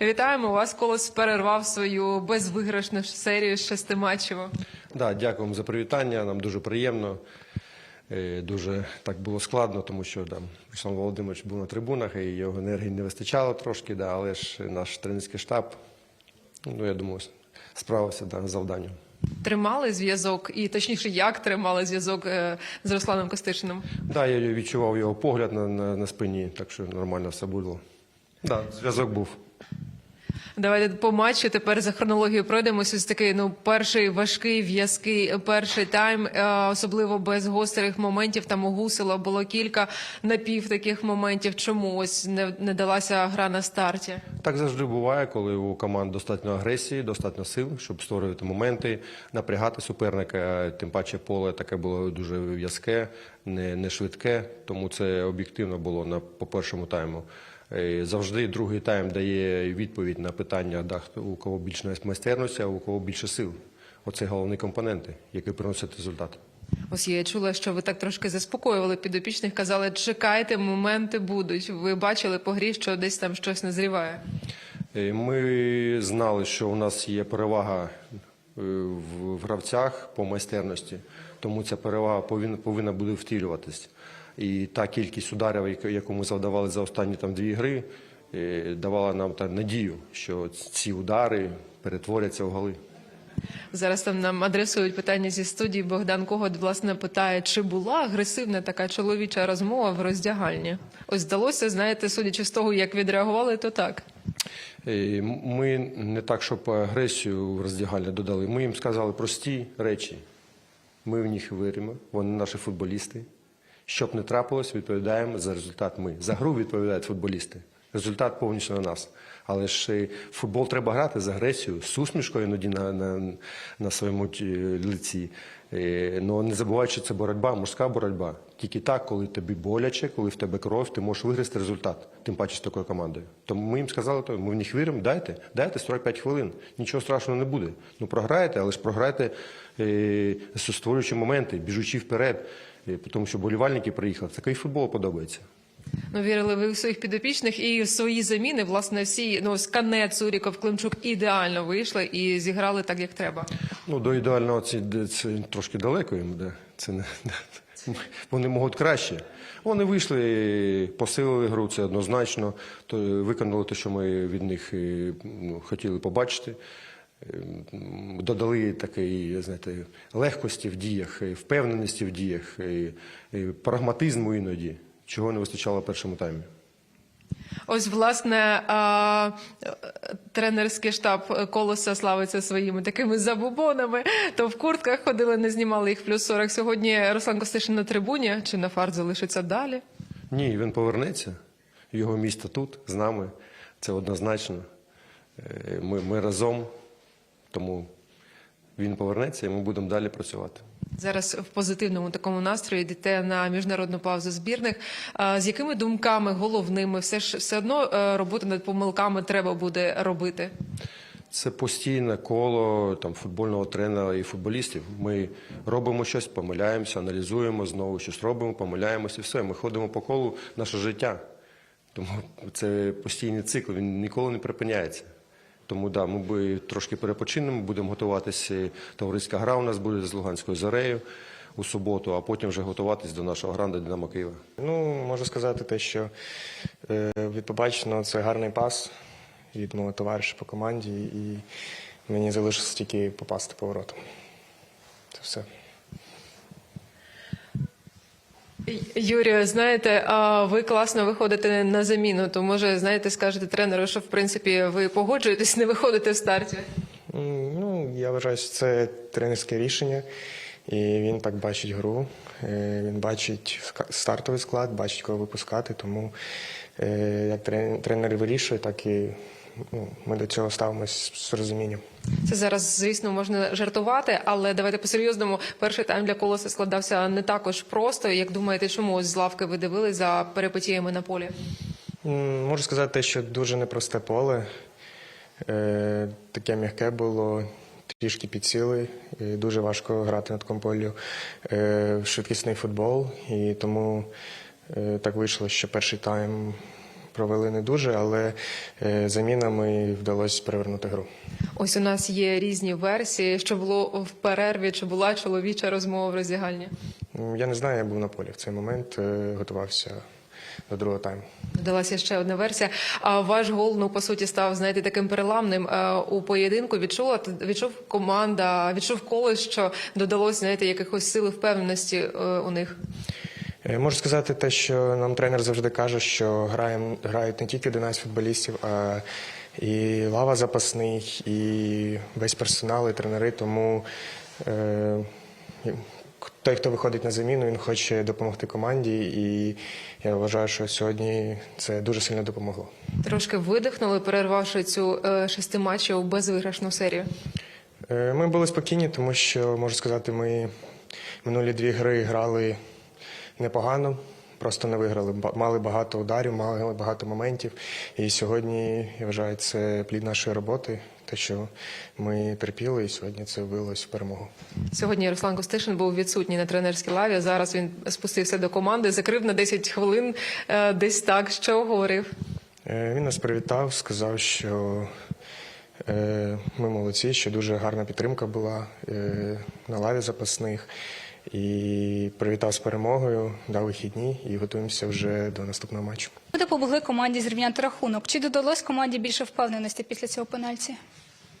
Вітаємо вас. Колос перервав свою безвиграшну серію з шести матчів. Да, дякуємо за привітання. Нам дуже приємно. Е, Дуже так було складно, тому що там Руслан Володимирович був на трибунах, і його енергії не вистачало трошки, да, але ж наш тренерський штаб, ну я думаю, справився да, з завданням. Тримали зв'язок, і точніше, як тримали зв'язок е, з Русланом Костишиним. Да, я відчував його погляд на, на, на спині, так що нормально все було. Да, зв'язок був. Давайте по матчу тепер за хронологією пройдемося. Ось такий ну перший важкий в'язкий перший тайм, е, особливо без гострих моментів. Там у Гусела було кілька напів таких моментів. Чому ось не, не далася гра на старті? Так завжди буває, коли у команд достатньо агресії, достатньо сил, щоб створювати моменти, напрягати суперника. Тим паче поле таке було дуже в'язке, не, не швидке, тому це об'єктивно було на по першому тайму. Е, Завжди другий тайм дає відповідь на питання, да, у кого більше майстерності, а у кого більше сил. Оце головні компоненти, які приносять результат. Ось я чула, що ви так трошки заспокоювали підопічних, казали, чекайте, моменти будуть. Ви бачили по грі, що десь там щось назріває. Е, Ми знали, що у нас є перевага е, в в гравцях по майстерності, тому ця перевага повинна, повинна буде втілюватись. І та кількість ударів, яку- ми завдавали за останні там дві гри, е, давала нам та надію, що ці удари перетворяться в голи. Зараз там нам адресують питання зі студії. Богдан Когот власне питає, чи була агресивна така чоловіча розмова в роздягальні? Ось здалося, знаєте, судячи з того, як відреагували, то так. Е, Ми не так, щоб агресію в роздягальні додали. Ми їм сказали прості речі. Ми в них віримо, вони наші футболісти. Щоб не трапилось, відповідаємо за результат ми. За гру відповідають футболісти. Результат повністю на нас. Але ж футбол треба грати з агресією, з усмішкою іноді на, на, на своєму лиці. Ну не забувай, що це боротьба, мужська боротьба. Тільки так, коли тобі боляче, коли в тебе кров, ти можеш виграти результат, тим паче з такою командою. Тому ми їм сказали, то ми в них віримо, дайте, дайте 45 хвилин. Нічого страшного не буде. Ну програєте, але ж програєте, е, створюючи моменти, біжучи вперед. Тому що болівальники приїхали. Такий футбол подобається. Ну, вірили ви в своїх підопічних і в свої заміни, власне, всі ну, з Кане, Цуріков, Климчук ідеально вийшли і зіграли так, як треба. Ну, до ідеального це, це трошки далеко їм. Да. Це не, вони можуть краще. Вони вийшли, посилили гру, це однозначно. То виконали те, що ми від них ну, хотіли побачити. Е, м, Додали такої, знаєте, легкості в діях, впевненості в діях, прагматизму іноді, чого не вистачало в першому таймі. Ось, власне, тренерський штаб Колоса славиться своїми такими забубонами. То в куртках ходили, не знімали їх плюс 40. Сьогодні Руслан Костишин на трибуні чи на фарт залишиться далі? Ні, він повернеться. Його місто тут, з нами. Це однозначно. Е, Ми, ми разом, тому він повернеться і ми будемо далі працювати. Зараз в позитивному такому настрої йдете на міжнародну паузу збірних. З якими думками головними все ж все одно е, роботу над помилками треба буде робити? Це постійне коло там, футбольного тренера і футболістів. Ми робимо щось, помиляємося, аналізуємо, знову щось робимо, помиляємося і все. Ми ходимо по колу наше життя. Тому це постійний цикл, він ніколи не припиняється. Тому да, ми би трошки перепочинемо, будемо готуватися. Товариська гра у нас буде з Луганською Зарею у суботу, а потім вже готуватись до нашого гранда Динамо Києва. Ну, можу сказати те, що е, від побаченого це гарний пас від мого товариша по команді, і мені залишилось тільки попасти поворотом. Це все. Юрію, знаєте, ви класно виходите на заміну. То може, знаєте, скажете тренеру, що в принципі ви погоджуєтесь не виходити в старті. Ну, я вважаю, що це тренерське рішення, і він так бачить гру. Е, Він бачить стартовий склад, бачить, кого випускати. Тому е, як тренер вирішує, так і ми до цього ставимось з розумінням. Це зараз, звісно, можна жартувати, але давайте по-серйозному. Перший тайм для колоса складався не також просто. Як думаєте, чому з лавки ви дивились за перипетіями на полі? Можу сказати, що дуже непросте поле. Е, таке м'яке було, трішки підсіли. І дуже важко грати на такому полі е, швидкісний футбол. І тому е, так вийшло, що перший тайм провели не дуже, але е, замінами вдалося перевернути гру. Ось у нас є різні версії, що було в перерві, чи була чоловіча розмова в роздягальні. Я не знаю, я був на полі в цей момент, е, готувався до другого тайму. Додалася ще одна версія. А ваш гол, ну по суті, став знаєте таким переламним е, у поєдинку. Відчула відчув команда, відчув колос, що додалось знаєте якихось сил і впевненості у них. Е, Можу сказати те, що нам тренер завжди каже, що граєм, грають не тільки 11 футболістів, а і лава запасних, і весь персонал, і тренери. Тому е, той, хто виходить на заміну, він хоче допомогти команді, і я вважаю, що сьогодні це дуже сильно допомогло. Трошки видихнули, перервавши цю е, шестиматчеву безвиграшну серію. Е, Ми були спокійні, тому що можу сказати, ми минулі дві гри грали непогано, просто не виграли. Мали багато ударів, мали багато моментів. І сьогодні я вважаю, це плід нашої роботи. Те, що ми терпіли, і сьогодні це вилилось в перемогу. Сьогодні Руслан Костишин був відсутній на тренерській лаві. Зараз він спустився до команди, закрив на 10 хвилин. е, Десь так. Що говорив? Е, Він нас привітав, сказав, що е, ми молодці, що дуже гарна підтримка була на лаві запасних. І привітав з перемогою, дав вихідні і готуємося вже до наступного матчу. Ви допомогли команді зрівняти рахунок. Чи додалось команді більше впевненості після цього пенальті?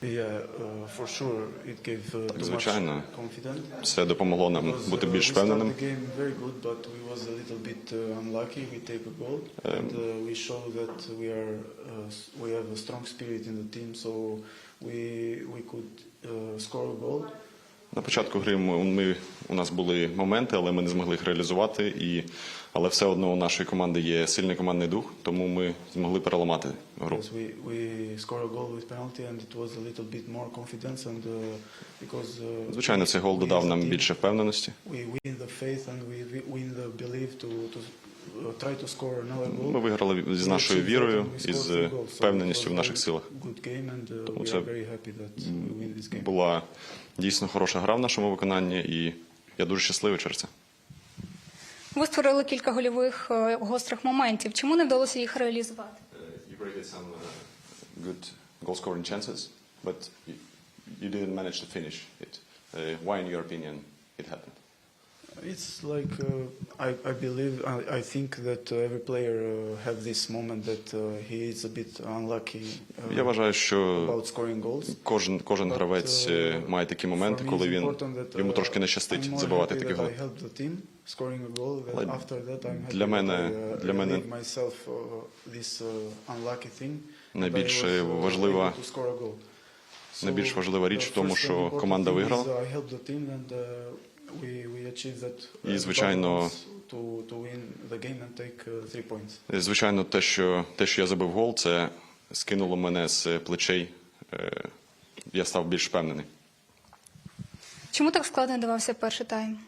Uh, uh, much звичайно. Це допомогло нам бути uh, більш впевненим. На початку гри ми, ми у нас були моменти, але ми не змогли їх реалізувати. І але все одно у нашої команди є сильний командний дух, тому ми змогли переламати гру. Because we we score a goal with penalty, and it was a little bit more confidence, and uh, because uh, Звичайно, цей гол додав нам більше впевненості. We win the faith and we win the belief to to uh. Ми виграли з нашою вірою і з впевненістю в наших силах. Uh, Тому це. Була дійсно хороша гра в нашому виконанні, і я дуже щасливий через це. Ви створили кілька гольових е, гострих моментів. Чому не вдалося їх реалізувати? You created some good goal scoring chances, but you didn't manage to finish it. Why, in your opinion, it happened? It's like uh, I I believe I, I think that uh, every player uh, have this moment that uh, he is a bit unlucky uh, Я вважаю, що about scoring goals. Кожен кожен гравець uh, е, має такі моменти, коли він йому uh, трошки не щастить забивати такі голи. I helped the team scoring a goal. That Але after that I'm happy для мене- uh, для мене relieve myself uh, this uh, unlucky thing. that Найбільше I was, uh, важлива- able to score a goal. найбільш важлива річ в тому, що команда виграла. Uh, uh, І, звичайно, wants to, to win the game and take uh, three points. Е, Звичайно, те, що те, що я забив гол, це скинуло мене з плечей. Е, Я став більш впевнений. Чому так складно давався перший тайм?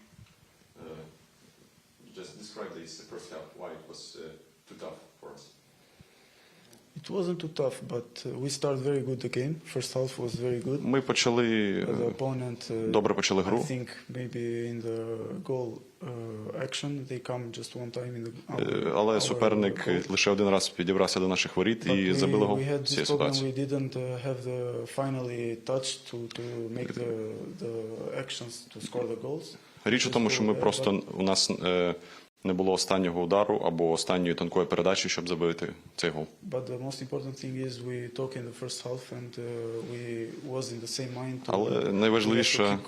Just describe this first half, why it was too tough. It wasn't too tough, but uh, we started very good the game. First half was very good. Ми почали е, The opponent, uh, добре почали I гру. think maybe in the goal uh, action they come just one time in the. Е, Але our суперник goal. лише один раз підібрався до наших воріт But і we- забили гол We had в цій problem. ситуації. We didn't uh, have the finally touch to to make the the actions to score the goals. Річ у тому, що ми просто у нас е, не було останнього удару або останньої тонкої передачі, щоб забити цей гол. But the most important thing is we talk in the first half and uh, we was in the same mind to, Але найважливіша.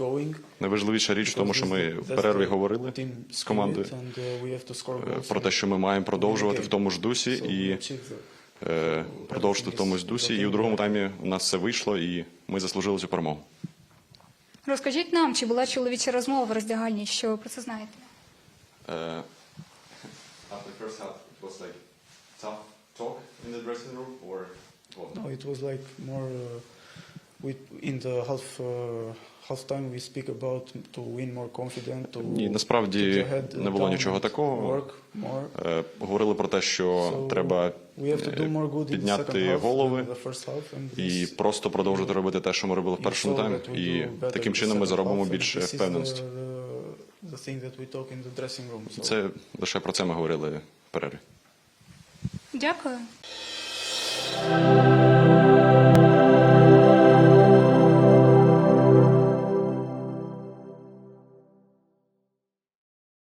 Найважливіша річ в тому, що ми в перерві говорили з командою е, про те, що ми маємо продовжувати в тому ж дусі і е, продовжити в тому ж дусі. І у другому таймі у нас все вийшло, і ми заслужили цю перемогу. Розкажіть нам, чи була чоловіча розмова в роздягальні, що ви про це знаєте? Е, first half, it was like tough talk in the dressing room, or what? No, it was like more uh, we in the half uh, half time we speak about to win more confident, to Ні, насправді не було нічого такого. Work more. Е, Говорили про те, що So треба have підняти голови і просто продовжити робити те, що ми робили в першому таймі. І таким чином ми заробимо більше впевненості the things that we talk in the dressing room. So. Це лише про це ми говорили в перерві. Дякую.